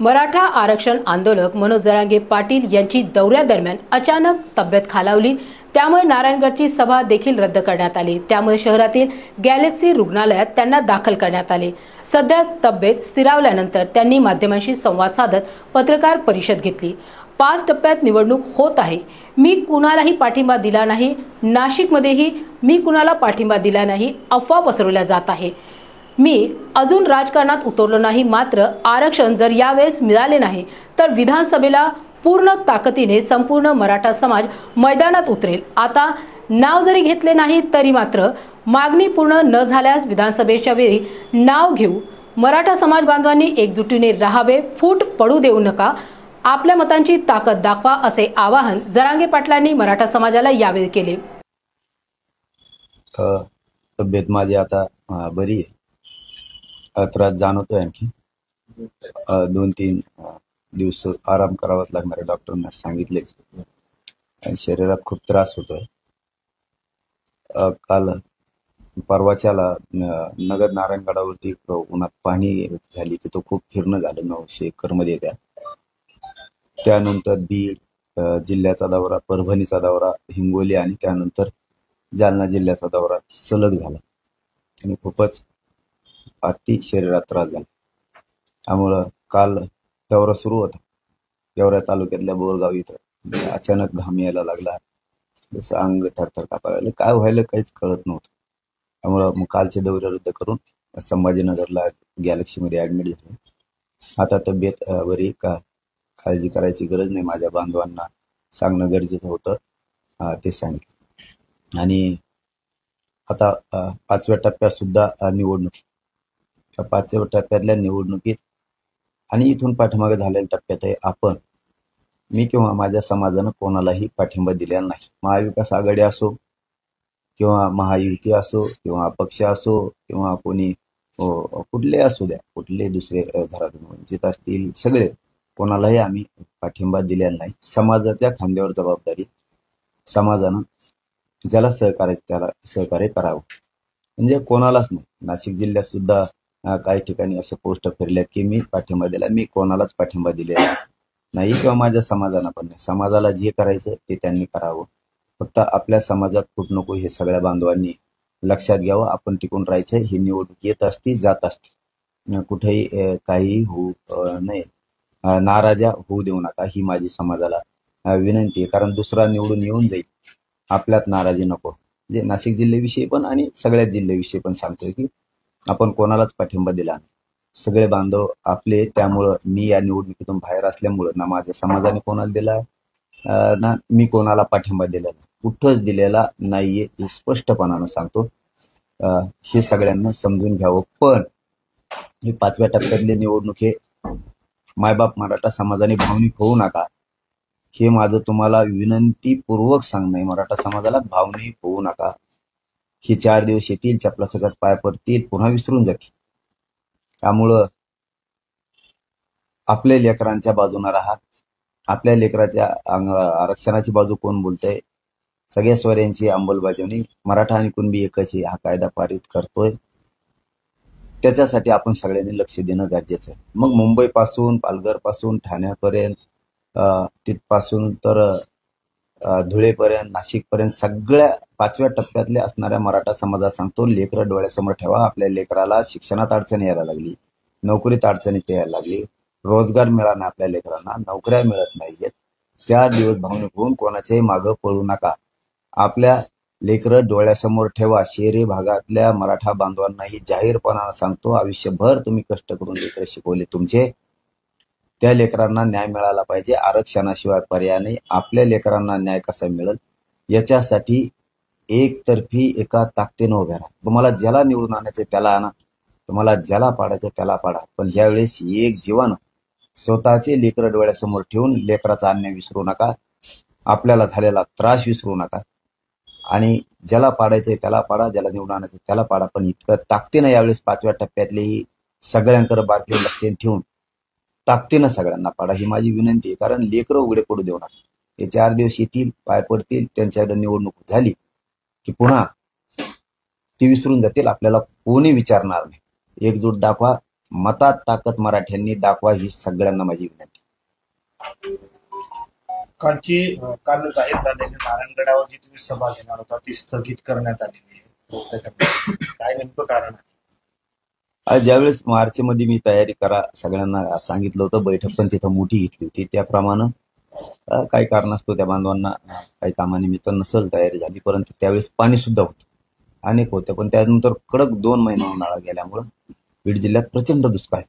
मराठा आरक्षण आंदोलक मनोज जरांगे पाटील यांची दौऱ्यादरम्यान अचानक तब्येत खालावली. त्यामुळे नारायणगडची सभा देखील रद्द करण्यात आली. त्यामुळे शहरातील गॅलेक्सी रुग्णालयात त्यांना दाखल करण्यात आले. सध्या तब्येत स्थिरावल्यानंतर त्यांनी माध्यमांशी संवाद साधत पत्रकार परिषद घेतली. पाच टप्प्यात निवडणूक होत आहे. मी कुणालाही पाठिंबा दिला नाही. नाशिकमध्येही मी कुणाला पाठिंबा दिला नाही. अफवा पसरवल्या जात आहे. मी अजून राजकारणात उतरलो नाही मात्र आरक्षण जर यावेळेस मिळाले नाही तर विधानसभेला पूर्ण ताकदीने संपूर्ण मराठा समाज मैदानात उतरेल. आता नाव जरी घेतले नाही तरी मात्र मागणी पूर्ण न झाल्यास विधानसभेच्या वेळी नाव घेऊ. मराठा समाज बांधवांनी एकजुटीने राहावे फूट पडू देऊ नका आपल्या मतांची ताकद दाखवा असे आवाहन जरांगे पाटलांनी मराठा समाजाला यावेळी केले. तब्येत माझी आता बरी आहे. त्रास जाणवतोय आणखी. दोन तीन दिवस आराम करावाच लागणार आहे डॉक्टरना सांगितलेच आणि शरीरात खूप त्रास होतोय. काल परवाच्याला नगर नारायणगडावरती उन्हात पाणी झाली तिथं खूप फिरणं झालं नऊशे एकरमध्ये त्या. त्यानंतर बीड जिल्ह्याचा दौरा परभणीचा दौरा हिंगोली आणि त्यानंतर जालना जिल्ह्याचा दौरा सलग झाला. आणि खूपच अति शरीरात त्रास झाला त्यामुळं काल दौरा सुरू होता. गेवरा तालुक्यातल्या बोरगाव इथं. अचानक घाम यायला लागला. जसं अंग थरथर कापायला लागलं. काय व्हायला काहीच कळत नव्हतं. त्यामुळं मग कालचे दौरे रद्द करून संभाजीनगरला गॅलेक्सीमध्ये ऍडमिट झालो. आता तब्येत बरी का? काळजी करायची गरज नाही. माझ्या बांधवांना सांगणं गरजेचं होतं. ते सांगितलं. आणि आता पाचव्या टप्प्यात सुद्धा निवडणुकी निवडणूक या त्या पाचव्या टप्प्यातल्या निवडणुकीत आणि इथून पाठीमागे झालेल्या टप्प्यात आहे आपण. मी किंवा माझ्या समाजानं कोणालाही पाठिंबा दिलेला नाही. महाविकास आघाडी असो किंवा महायुती असो किंवा अपक्ष असो किंवा कोणी कुठले असू द्या कुठले दुसरे घरातून वंचित असतील सगळे कोणालाही आम्ही पाठिंबा दिलेला नाही. समाजाच्या खांद्यावर जबाबदारी समाजानं ज्याला सहकार्य त्याला सहकार्य करावं. म्हणजे कोणालाच नाही. नाशिक जिल्ह्यात सुद्धा काही ठिकाणी असे पोस्ट फिरल्यात की मी पाठिंबा दिला मी कोणालाच पाठिंबा दिलेला नाही किंवा माझ्या समाजाला पण नाही. समाजाला जे करायचं ते त्यांनी करावं. फक्त आपल्या समाजात फूट नको हे सगळ्या बांधवांनी लक्षात घ्यावं. आपण टिकून राहायचं ही निवडणूक येत असती जात असते. कुठेही काही काहीही होऊ नये. नाराजा होऊ देऊ नका ही माझी समाजाला विनंती आहे. कारण दुसरा निवडून येऊन जाईल. आपल्यात नाराजी नको. म्हणजे नाशिक जिल्ह्याविषयी पण आणि सगळ्या जिल्ह्याविषयी पण सांगतोय की आपण कोणालाच पाठिंबा दिला नाही. सगळे बांधव आपले त्यामुळं मी या निवडणुकीतून बाहेर असल्यामुळं ना माझ्या समाजाने कोणाला दिला ना मी कोणाला पाठिंबा दिला नाही. कुठंच दिलेला नाहीये हे स्पष्टपणानं सांगतो. हे सगळ्यांना समजून घ्यावं. पण ही पाचव्या टप्प्यातली निवडणूक हे मायबाप मराठा समाजाने भावनिक होऊ नका. हे माझं तुम्हाला विनंतीपूर्वक सांगणं आहे. मराठा समाजाला भावनिक होऊ नका. हे चार दिवस येतील चपला सकट पाय पडतील पुन्हा विसरून जातील. त्यामुळं आपल्या लेकरांच्या बाजूने राहा. आपल्या लेकराच्या आरक्षणाची बाजू कोण बोलतंय? सगळ्या स्वऱ्यांची अंमलबजावणी. मराठा आणि कुणबी एकच हा कायदा पारित करतोय. त्याच्यासाठी आपण सगळ्यांनी लक्ष देणं गरजेचं आहे. मग मुंबई पासून पालघरपासून ठाण्यापर्यंत अं, तिथपासून तर धुळेपर्यंत नाशिकपर्यंत सगळ्या पाचव्या टप्प्यातले असणाऱ्या मराठा समाजात सांगतो लेकरं डोळ्यासमोर ठेवा. आपल्या लेकराला शिक्षणात अडचण यायला लागली नोकरीत अडचणीत यायला लागली रोजगार मिळाला आपल्या लेकरांना नोकऱ्या मिळत नाहीयेत. चार दिवस भावनिक होऊन कोणाच्याही मागं पळू नका. आपल्या लेकरं डोळ्यासमोर ठेवा. शहरी भागातल्या मराठा बांधवांनाही जाहीरपणानं सांगतो आयुष्यभर तुम्ही कष्ट करून लेकरं शिकवले तुमचे. त्या लेकरांना न्याय मिळाला पाहिजे. आरक्षणाशिवाय पर्याय नाही. आपल्या लेकरांना न्याय कसा मिळेल? याच्यासाठी एकतर्फी एका ताकदीनं उभ्या राहा. तुम्हाला ज्याला निवडून आणायचं त्याला आणा. तुम्हाला ज्याला पाडायचं त्याला पाडा. पण यावेळेस एक जीवन स्वतःचे लेकरं डोळ्यासमोर ठेवून लेकराचा अन्याय विसरू नका. आपल्याला झालेला त्रास विसरू नका. आणि ज्याला पाडायचंय त्याला पाडा. ज्याला निवडून आणायचं त्याला पाडा. पण इतकं ताकदीनं यावेळेस पाचव्या टप्प्यातलेही सगळ्यांकडे बारकाईने लक्ष ठेवून ताकदीनं सगळ्यांना पाडा ही माझी विनंती आहे. कारण लेकरं उघडे पडू देऊ नका. हे चार दिवस येतील पाय पडतील त्यांच्या एकदा निवडणूक झाली की पुन्हा ती विसरून जातील. आपल्याला कोणी विचारणार नाही. एकजूट दाखवा. मतात ताकद मराठ्यांनी दाखवा ही सगळ्यांना माझी विनंती कालची काल जाहीर झालेली नारायणगडावर जी तुम्ही सभा घेणार होता ती स्थगित करण्यात आलेली आहे. काय नेमकं कारण आहे? ज्यावेळेस ज्यावेळेस मार्चमध्ये मी तयारी करा सगळ्यांना सांगितलं होतं बैठक पण तिथं मोठी घेतली होती. त्याप्रमाणे काही कारणास्तव त्या बांधवांना काही कामानिमित्त नसल तयारी झाली परंतु त्यावेळेस पाणी सुद्धा होतं. अनेक होते. पण त्यानंतर कडक दोन महिने उन्हाळा गेल्यामुळं बीड जिल्ह्यात प्रचंड दुष्काळ आहे.